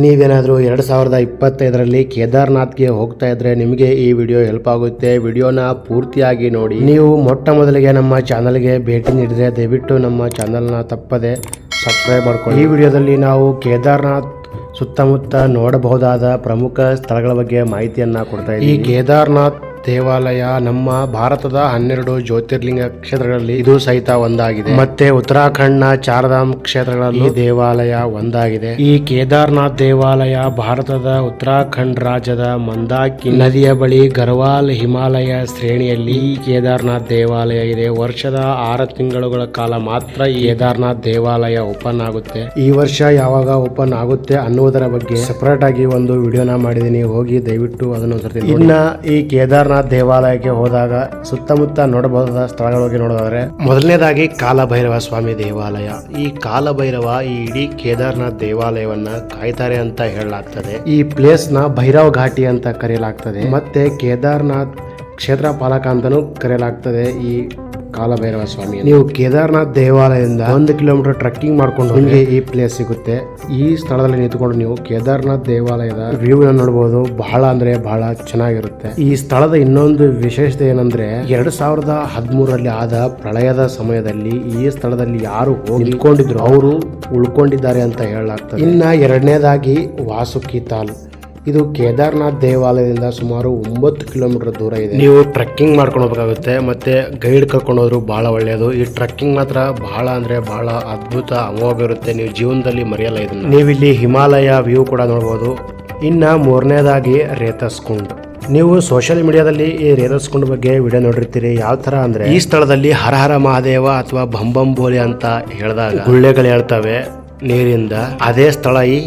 ನೀವೇನಾದರೂ ಎರಡು ಸಾವಿರದ ಇಪ್ಪತ್ತೈದರಲ್ಲಿ ಕೇದಾರ್ನಾಥ್ಗೆ ಹೋಗ್ತಾ ಇದ್ರೆ ನಿಮಗೆ ಈ ವಿಡಿಯೋ ಹೆಲ್ಪ್ ಆಗುತ್ತೆ. ವಿಡಿಯೋನ ಪೂರ್ತಿಯಾಗಿ ನೋಡಿ. ನೀವು ಮೊಟ್ಟ ಮೊದಲಿಗೆ ನಮ್ಮ ಚಾನಲ್ಗೆ ಭೇಟಿ ನೀಡಿದರೆ ದಯವಿಟ್ಟು ನಮ್ಮ ಚಾನಲ್ನ ತಪ್ಪದೆ ಸಬ್ಸ್ಕ್ರೈಬ್ ಮಾಡ್ಕೊಳ್ಳಿ. ಈ ವಿಡಿಯೋದಲ್ಲಿ ನಾವು ಕೇದಾರ್ನಾಥ್ ಸುತ್ತಮುತ್ತ ನೋಡಬಹುದಾದ ಪ್ರಮುಖ ಸ್ಥಳಗಳ ಬಗ್ಗೆ ಮಾಹಿತಿಯನ್ನು ಕೊಡ್ತಾ ಇದ್ದೀವಿ. ಈ ಕೇದಾರ್ನಾಥ್ ದೇವಾಲಯ ನಮ್ಮ ಭಾರತದ ಹನ್ನೆರಡು ಜ್ಯೋತಿರ್ಲಿಂಗ ಕ್ಷೇತ್ರಗಳಲ್ಲಿ ಇದು ಸಹಿತ ಒಂದಾಗಿದೆ. ಮತ್ತೆ ಉತ್ತರಾಖಂಡ್ನ ಚಾರಧಾಮ್ ಕ್ಷೇತ್ರಗಳಲ್ಲಿ ದೇವಾಲಯ ಒಂದಾಗಿದೆ. ಈ ಕೇದಾರ್ನಾಥ್ ದೇವಾಲಯ ಭಾರತದ ಉತ್ತರಾಖಂಡ್ ರಾಜ್ಯದ ಮಂದಾಕಿ ನದಿಯ ಬಳಿ ಗರ್ವಾಲ್ ಹಿಮಾಲಯ ಶ್ರೇಣಿಯಲ್ಲಿ ಈ ಕೇದಾರ್ನಾಥ್ ದೇವಾಲಯ ಇದೆ. ವರ್ಷದ ಆರು ತಿಂಗಳುಗಳ ಕಾಲ ಮಾತ್ರ ಈ ಕೇದಾರ್ನಾಥ್ ದೇವಾಲಯ ಓಪನ್ ಆಗುತ್ತೆ. ಈ ವರ್ಷ ಯಾವಾಗ ಓಪನ್ ಆಗುತ್ತೆ ಅನ್ನುವುದರ ಬಗ್ಗೆ ಸಪರೇಟ್ ಆಗಿ ಒಂದು ವಿಡಿಯೋನ ಮಾಡಿದೀನಿ ಹೋಗಿ ದಯವಿಟ್ಟು ಅದನ್ನು. ಇನ್ನ ಈ ಕೇದಾರ್ನಾಥ್ ದೇವಾಲಯಕ್ಕೆ ಹೋದಾಗ ಸುತ್ತಮುತ್ತ ನೋಡಬಹುದಾದ ಸ್ಥಳಗಳಿಗೆ ನೋಡೋದಾದ್ರೆ ಮೊದಲನೇದಾಗಿ ಕಾಲಭೈರವ ಸ್ವಾಮಿ ದೇವಾಲಯ. ಈ ಕಾಲಭೈರವ ಈ ಇಡೀ ಕೇದಾರ್ನಾಥ್ ದೇವಾಲಯವನ್ನ ಕಾಯ್ತಾರೆ ಅಂತ ಹೇಳಲಾಗ್ತದೆ. ಈ ಪ್ಲೇಸ್ನ ಭೈರವ್ ಘಾಟಿ ಅಂತ ಕರೆಯಲಾಗ್ತದೆ. ಮತ್ತೆ ಕೇದಾರ್ನಾಥ್ ಕ್ಷೇತ್ರ ಪಾಲಕ ಅಂತಾನೂ ಕರೆಯಲಾಗ್ತದೆ. ಈ ಕಾಲಭೈರವ ಸ್ವಾಮಿ ನೀವು ಕೇದಾರನಾಥ್ ದೇವಾಲಯದಿಂದ ಒಂದು ಕಿಲೋಮೀಟರ್ ಟ್ರಕ್ಕಿಂಗ್ ಮಾಡ್ಕೊಂಡು ನಿಮಗೆ ಈ ಪ್ಲೇಸ್ ಸಿಗುತ್ತೆ. ಈ ಸ್ಥಳದಲ್ಲಿ ನಿಂತ್ಕೊಂಡು ನೀವು ಕೇದಾರನಾಥ್ ದೇವಾಲಯದ ವ್ಯೂ ನೋಡಬಹುದು ಬಹಳ ಅಂದ್ರೆ ಬಹಳ ಚೆನ್ನಾಗಿರುತ್ತೆ. ಈ ಸ್ಥಳದ ಇನ್ನೊಂದು ವಿಶೇಷತೆ ಏನಂದ್ರೆ ಎರಡ್ ಸಾವಿರದ ಹದಿಮೂರರಲ್ಲಿ ಆದ ಪ್ರಳಯದ ಸಮಯದಲ್ಲಿ ಈ ಸ್ಥಳದಲ್ಲಿ ಯಾರು ಹೋಗಿ ನಿಂತ್ಕೊಂಡಿದ್ರು. ಅವರು ಉಳ್ಕೊಂಡಿದ್ದಾರೆ ಅಂತ ಹೇಳಲಾಗ್ತದೆ. ಇನ್ನ ಎರಡನೇದಾಗಿ ವಾಸುಕಿ ತಾಲ್. ಇದು ಕೇದಾರ್ನಾಥ್ ದೇವಾಲಯದಿಂದ ಸುಮಾರು ಒಂಬತ್ತು ಕಿಲೋಮೀಟರ್ ದೂರ ಇದೆ. ನೀವು ಟ್ರೆಕ್ಕಿಂಗ್ ಮಾಡ್ಕೊಂಡು ಹೋಗ್ಬೇಕಾಗುತ್ತೆ ಮತ್ತೆ ಗೈಡ್ ಕರ್ಕೊಂಡು ಹೋದ್ರು ಬಹಳ ಒಳ್ಳೆಯದು. ಈ ಟ್ರೆಕ್ಕಿಂಗ್ ಮಾತ್ರ ಬಹಳ ಅಂದ್ರೆ ಬಹಳ ಅದ್ಭುತ ಅನುಭವ ಇರುತ್ತೆ. ನೀವು ಜೀವನದಲ್ಲಿ ಮರೆಯಲ್ಲ ಇದನ್ನ. ನೀವಿಲ್ಲಿ ಹಿಮಾಲಯ ವ್ಯೂ ಕೂಡ ನೋಡ್ಬೋದು. ಇನ್ನ ಮೂರನೇದಾಗಿ ರೇತಸ್ಕುಂಡ್. ನೀವು ಸೋಷಿಯಲ್ ಮೀಡಿಯಾದಲ್ಲಿ ಈ ರೇತಸ್ಕುಂಡ್ ಬಗ್ಗೆ ವಿಡಿಯೋ ನೋಡಿರ್ತೀರಿ. ಯಾವ ತರ ಅಂದ್ರೆ ಈ ಸ್ಥಳದಲ್ಲಿ ಹರ ಹರ ಮಹಾದೇವ ಅಥವಾ ಬಂಬಂ ಬೋಲೆ ಅಂತ ಹೇಳಿದಾಗ ಗುಳ್ಳೆಗಳು ಹೇಳ್ತವೆ ನೀರಿಂದ. ಅದೇ ಸ್ಥಳ ಈ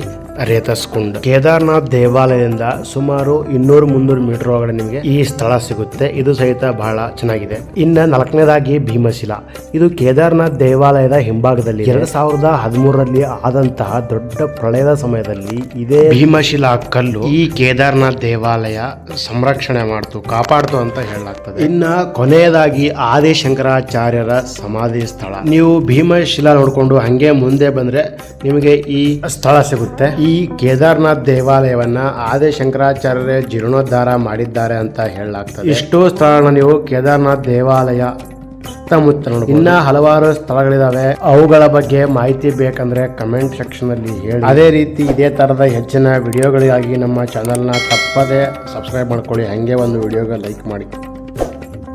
ರೇತಸ್ಕುಂಡ್ ಕೇದಾರ್ನಾಥ್ ದೇವಾಲಯದಿಂದ ಸುಮಾರು ಇನ್ನೂರು ಮುನ್ನೂರು ಮೀಟರ್ ಒಳಗಡೆ ನಿಮಗೆ ಈ ಸ್ಥಳ ಸಿಗುತ್ತೆ. ಇದು ಸಹಿತ ಬಹಳ ಚೆನ್ನಾಗಿದೆ. ಇನ್ನ ನಾಲ್ಕನೇದಾಗಿ ಭೀಮಶಿಲಾ. ಇದು ಕೇದಾರ್ನಾಥ್ ದೇವಾಲಯದ ಹಿಂಭಾಗದಲ್ಲಿ. ಎರಡ್ ಸಾವಿರದ ಹದಿಮೂರರಲ್ಲಿ ಆದಂತಹ ದೊಡ್ಡ ಪ್ರಳಯದ ಸಮಯದಲ್ಲಿ ಇದೇ ಭೀಮಶಿಲಾ ಕಲ್ಲು ಈ ಕೇದಾರ್ನಾಥ್ ದೇವಾಲಯ ಸಂರಕ್ಷಣೆ ಮಾಡ್ತು, ಕಾಪಾಡ್ತು ಅಂತ ಹೇಳಲಾಗ್ತದೆ. ಇನ್ನ ಕೊನೆಯದಾಗಿ ಆದಿಶಂಕರಾಚಾರ್ಯರ ಸಮಾಧಿ ಸ್ಥಳ. ನೀವು ಭೀಮಶಿಲಾ ನೋಡ್ಕೊಂಡು ಹಂಗೆ ಮುಂದೆ ಬಂದ್ರೆ ನಿಮಗೆ ಈ ಸ್ಥಳ ಸಿಗುತ್ತೆ. ಈ ಕೇದಾರ್ನಾಥ್ ದೇವಾಲಯವನ್ನ ಆದಿಶಂಕರಾಚಾರ್ಯರೇ ಜೀರ್ಣೋದ್ಧಾರ ಮಾಡಿದ್ದಾರೆ ಅಂತ ಹೇಳಲಾಗ್ತದೆ. ಎಷ್ಟೋ ಸ್ಥಳಗಳನ್ನ ನೀವು ಕೇದಾರ್ನಾಥ್ ದೇವಾಲಯ ಸುತ್ತಮುತ್ತ ನೋಡಿ ಇನ್ನ ಹಲವಾರು ಸ್ಥಳಗಳಿದಾವೆ. ಅವುಗಳ ಬಗ್ಗೆ ಮಾಹಿತಿ ಬೇಕಂದ್ರೆ ಕಮೆಂಟ್ ಸೆಕ್ಷನ್ ಅಲ್ಲಿ ಹೇಳಿ. ಅದೇ ರೀತಿ ಇದೇ ತರದ ಹೆಚ್ಚಿನ ವಿಡಿಯೋಗಳಿಗಾಗಿ ನಮ್ಮ ಚಾನೆಲ್ನ ತಪ್ಪದೆ ಸಬ್ಸ್ಕ್ರೈಬ್ ಮಾಡ್ಕೊಳ್ಳಿ. ಹಂಗೆ ಒಂದು ವಿಡಿಯೋಗೆ ಲೈಕ್ ಮಾಡಿ.